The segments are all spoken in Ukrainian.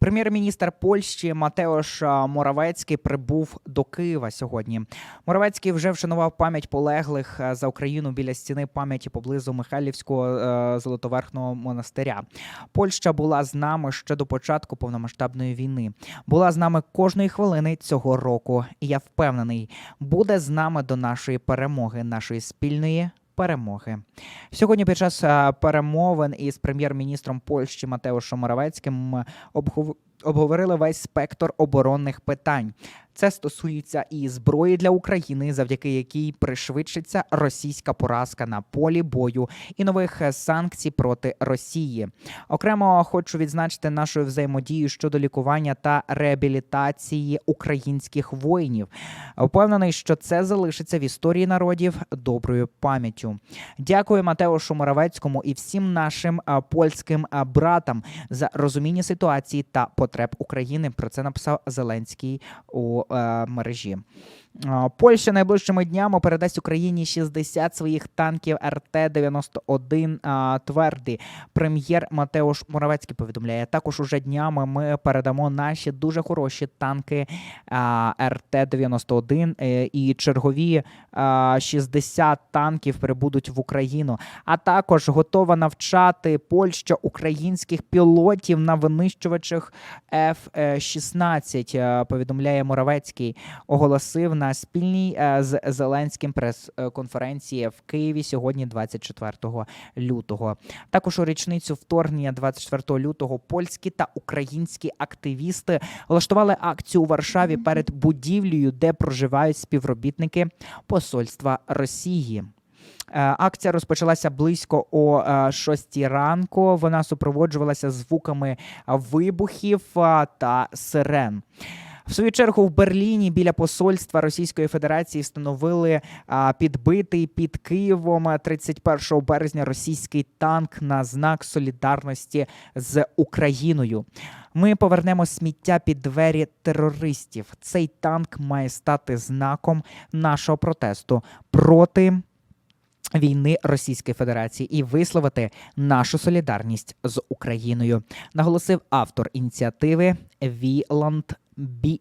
Прем'єр-міністр Польщі Матеош Моравецький прибув до Києва сьогодні. Моравецький вже вшанував пам'ять полеглих за Україну біля стіни пам'яті поблизу Михайлівського е, Золотоверхного монастиря. Польща була з нами ще до початку повномасштабної війни. Була з нами кожної хвилини цього року. І я впевнений, буде з нами до нашої перемоги, нашої спільної. Перемоги сьогодні під час перемовин із прем'єр-міністром Польщі Матеушем Моравецьким обговорили весь спектр оборонних питань. Це стосується і зброї для України, завдяки якій пришвидшиться російська поразка на полі бою і нових санкцій проти Росії. Окремо хочу відзначити нашу взаємодію щодо лікування та реабілітації українських воїнів. Впевнений, що це залишиться в історії народів доброю пам'яттю. Дякую Матеушу Моравецькому і всім нашим польським братам за розуміння ситуації та потреб України. Про це написав Зеленський у е, мережі. Польща найближчими днями передасть Україні 60 своїх танків РТ-91 а, тверді. Прем'єр Матеуш Моравецький повідомляє. Також уже днями ми передамо наші дуже хороші танки РТ-91 е, і чергові 60 танків прибудуть в Україну. А також готова навчати Польща українських пілотів на винищувачах F-16, е, повідомляє Моравецький. Оголосив на спільній е, з Зеленським прес-конференції в Києві сьогодні, 24 лютого. Також у річницю вторгнення 24 лютого польські та українські активісти влаштували акцію у Варшаві перед будівлею, де проживають співробітники посольства Росії. Е, Акція розпочалася близько о 6 ранку. Вона супроводжувалася звуками вибухів та сирен. В свою чергу в Берліні біля посольства Російської Федерації встановили підбитий під Києвом а, 31 березня російський танк на знак солідарності з Україною. Ми повернемо сміття під двері терористів. Цей танк має стати знаком нашого протесту проти війни Російської Федерації і висловити нашу солідарність з Україною, наголосив автор ініціативи Віланд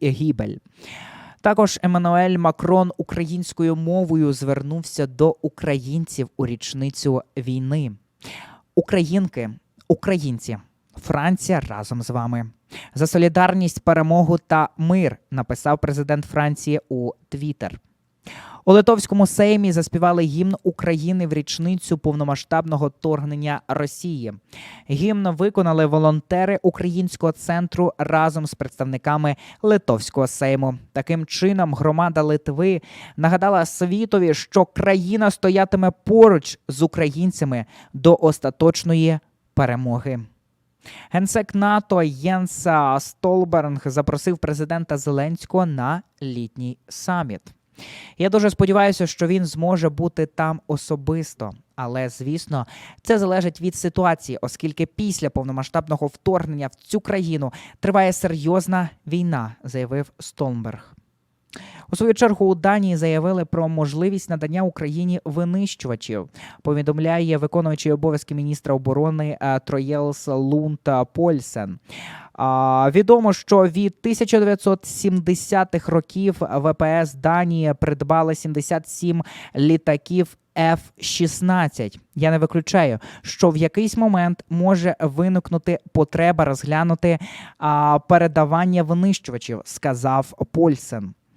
Гібель. Також Еммануель Макрон українською мовою звернувся до українців у річницю війни. Українки, українці, Франція разом з вами. За солідарність, перемогу та мир написав президент Франції у Твіттер. У Литовському сеймі заспівали гімн України в річницю повномасштабного вторгнення Росії. Гімн виконали волонтери українського центру разом з представниками Литовського сейму. Таким чином, громада Литви нагадала світові, що країна стоятиме поруч з українцями до остаточної перемоги. Генсек НАТО Єнс Столберг запросив президента Зеленського на літній саміт. Я дуже сподіваюся, що він зможе бути там особисто. Але звісно, це залежить від ситуації, оскільки після повномасштабного вторгнення в цю країну триває серйозна війна, заявив Столнберг. У свою чергу у Данії заявили про можливість надання Україні винищувачів. Повідомляє виконуючий обов'язки міністра оборони е, Троєлс Лунд Польсен. Відомо, що від 1970-х років ВПС Данії придбали 77 літаків F-16. Я не виключаю, що в якийсь момент може виникнути потреба розглянути а, передавання винищувачів, сказав Польсен.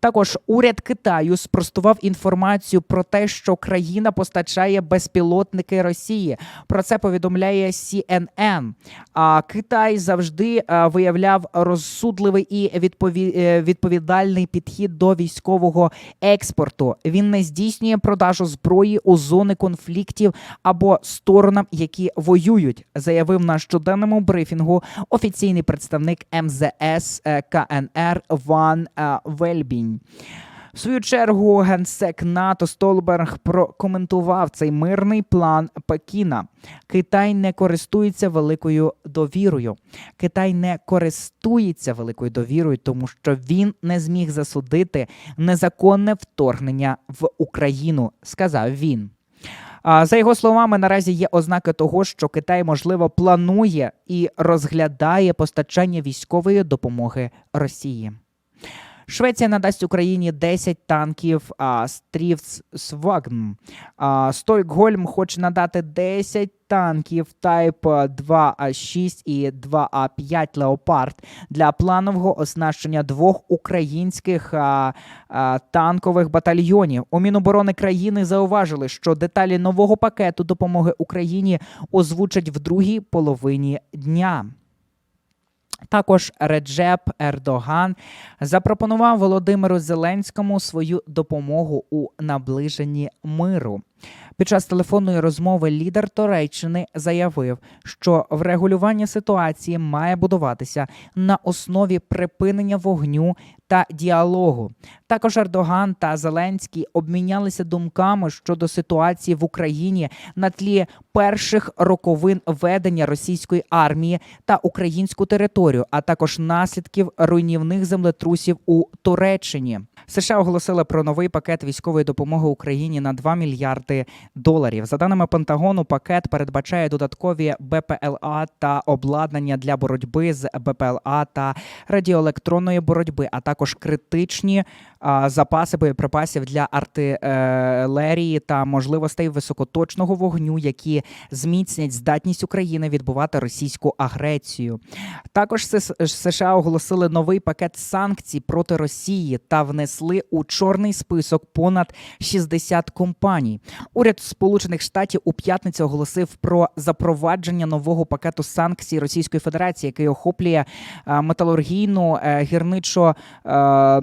Також уряд Китаю спростував інформацію про те, що країна постачає безпілотники Росії. Про це повідомляє CNN. А Китай завжди е, виявляв розсудливий і е, відповідальний підхід до військового експорту. Він не здійснює продажу зброї у зони конфліктів або сторонам, які воюють, заявив на щоденному брифінгу офіційний представник МЗС е, КНР Ван Вельбінь. В свою чергу генсек НАТО Столберг прокоментував цей мирний план Пекіна. Китай не користується великою довірою. Китай не користується великою довірою, тому що він не зміг засудити незаконне вторгнення в Україну, сказав він. За його словами, наразі є ознаки того, що Китай можливо планує і розглядає постачання військової допомоги Росії. Швеція надасть Україні 10 танків а, Стрівсвагн. А, Стокгольм хоче надати 10 танків Type 2А6 і 2А5 Леопард для планового оснащення двох українських а, а, танкових батальйонів. У Міноборони країни зауважили, що деталі нового пакету допомоги Україні озвучать в другій половині дня. Також Реджеп Ердоган запропонував Володимиру Зеленському свою допомогу у наближенні миру. Під час телефонної розмови лідер Туреччини заявив, що врегулювання ситуації має будуватися на основі припинення вогню та діалогу. Також Ердоган та Зеленський обмінялися думками щодо ситуації в Україні на тлі перших роковин ведення російської армії та українську територію, а також наслідків руйнівних землетрусів у Туреччині. США оголосили про новий пакет військової допомоги Україні на 2 мільярди доларів. За даними Пентагону, пакет передбачає додаткові БПЛА та обладнання для боротьби з БПЛА та радіоелектронної боротьби, а також критичні запаси боєприпасів для артилерії та можливостей високоточного вогню, які зміцнять здатність України відбувати російську агресію. Також США оголосили новий пакет санкцій проти Росії та внесли у чорний список понад 60 компаній. Уряд Сполучених Штатів у п'ятницю оголосив про запровадження нового пакету санкцій Російської Федерації, який охоплює е, металургійну е, гірничо е,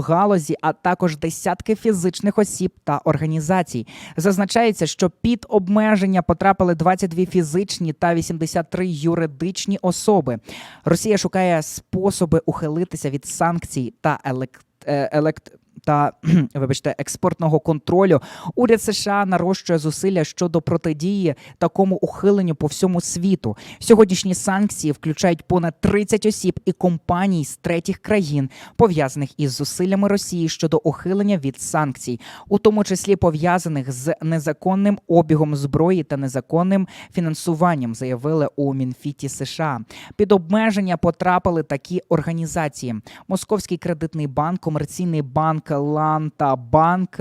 галузі, а також десятки фізичних осіб та організацій. Зазначається, що під обмеження потрапили 22 фізичні та 83 юридичні особи. Росія шукає способи ухилитися від санкцій та елект... е, елект... Та вибачте, експортного контролю уряд США нарощує зусилля щодо протидії такому ухиленню по всьому світу. Сьогоднішні санкції включають понад 30 осіб і компаній з третіх країн, пов'язаних із зусиллями Росії щодо ухилення від санкцій, у тому числі пов'язаних з незаконним обігом зброї та незаконним фінансуванням, заявили у Мінфіті США. Під обмеження потрапили такі організації: Московський кредитний банк, комерційний банк Ланта Банк,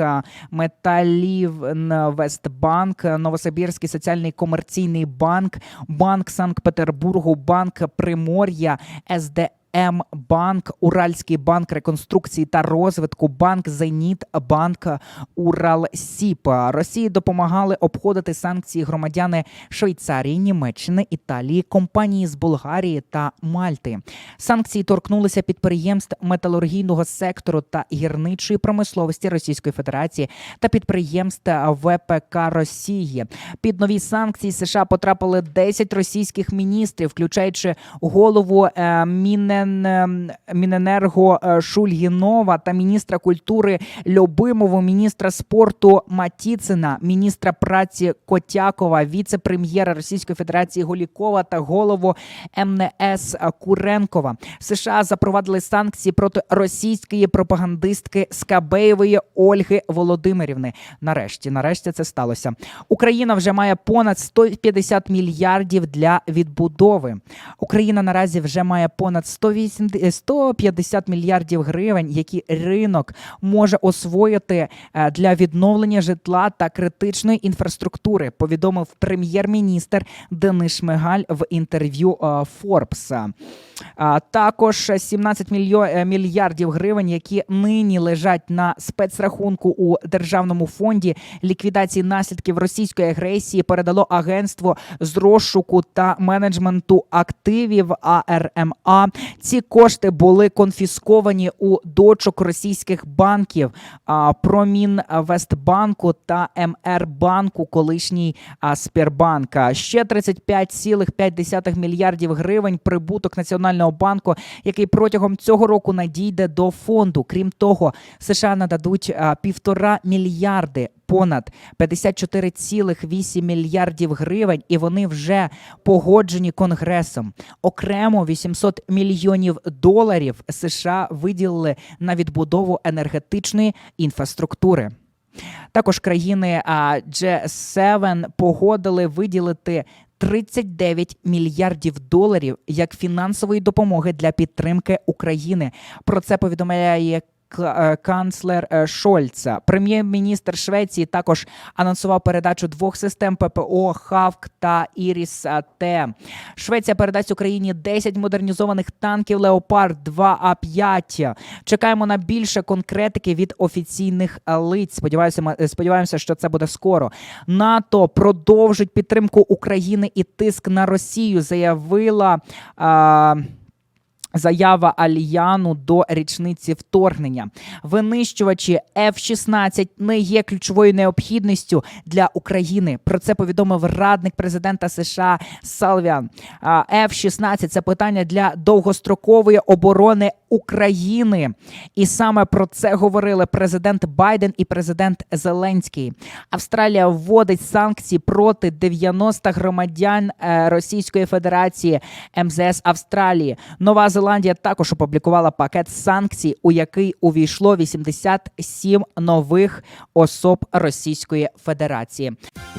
Металівінвестбанк, Новосибірський соціальний комерційний банк, Банк Санкт-Петербургу, Банк Примор'я, СД. М банк, Уральський банк реконструкції та розвитку, банк Зеніт, банк Уралсіп. Росії допомагали обходити санкції громадяни Швейцарії, Німеччини, Італії, компанії з Болгарії та Мальти. Санкції торкнулися підприємств металургійного сектору та гірничої промисловості Російської Федерації та підприємств ВПК Росії. Під нові санкції США потрапили 10 російських міністрів, включаючи голову е, Мінен, ем, Міненерго е, Шульгінова та міністра культури Любимову, міністра спорту Матіцина, міністра праці Котякова, віце-прем'єра Російської Федерації Голікова та голову МНС Куренкова. США запровадили санкції проти російської пропагандистки Скабеєвої Ольги Володимирівни. Нарешті, нарешті це сталося. Україна вже має понад 150 мільярдів для відбудови. Україна наразі вже має понад 180, 150 мільярдів гривень, які ринок може освоїти е, для відновлення житла та критичної інфраструктури. Повідомив прем'єр-міністр Денис Шмигаль в інтерв'ю Форбса. Forbes. Також 17 мільйо- е, мільярдів гривень, які нині лежать на спецрахунку у державному фонді ліквідації наслідків російської агресії, передало агентство з розшуку та менеджменту активів АРМА. Ці кошти були конфісковані у дочок російських банків Промінвестбанку та МР колишній а, Сбербанк. А Ще 35,5 мільярдів гривень прибуток Національного банку, який протягом цього року надійде до фонду. Крім того, США нададуть півтора мільярди. Понад 54,8 мільярдів гривень, і вони вже погоджені конгресом. Окремо 800 мільйонів доларів США виділили на відбудову енергетичної інфраструктури. Також країни а, G7 погодили виділити 39 мільярдів доларів як фінансової допомоги для підтримки України. Про це повідомляє канцлер е, Шольца. Прем'єр-міністр Швеції також анонсував передачу двох систем ППО Хавк та Іріс Т. Швеція передасть Україні 10 модернізованих танків Леопард 2 А 5 Чекаємо на більше конкретики від офіційних е, лиць. Сподіваюся, е, сподіваємося, що це буде скоро. НАТО продовжить підтримку України і тиск на Росію. Заявила. А, Заява Альяну до річниці вторгнення. Винищувачі F-16 не є ключовою необхідністю для України. Про це повідомив радник президента США Салвіан. А, F-16 – це питання для довгострокової оборони України. І саме про це говорили президент Байден і президент Зеленський. Австралія вводить санкції проти 90 громадян е, Російської Федерації МЗС Австралії. Нова Зеландія також опублікувала пакет санкцій, у який увійшло 87 нових особ Російської Федерації.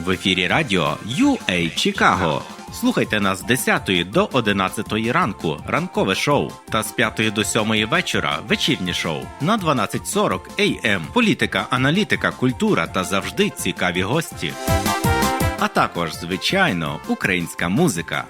В ефірі радіо UA Чикаго. Слухайте нас з 10 до 11 ранку, ранкове шоу, та з 5 до 7 вечора вечірнє шоу на 12.40 AM. Політика, аналітика, культура та завжди цікаві гості. А також, звичайно, українська музика.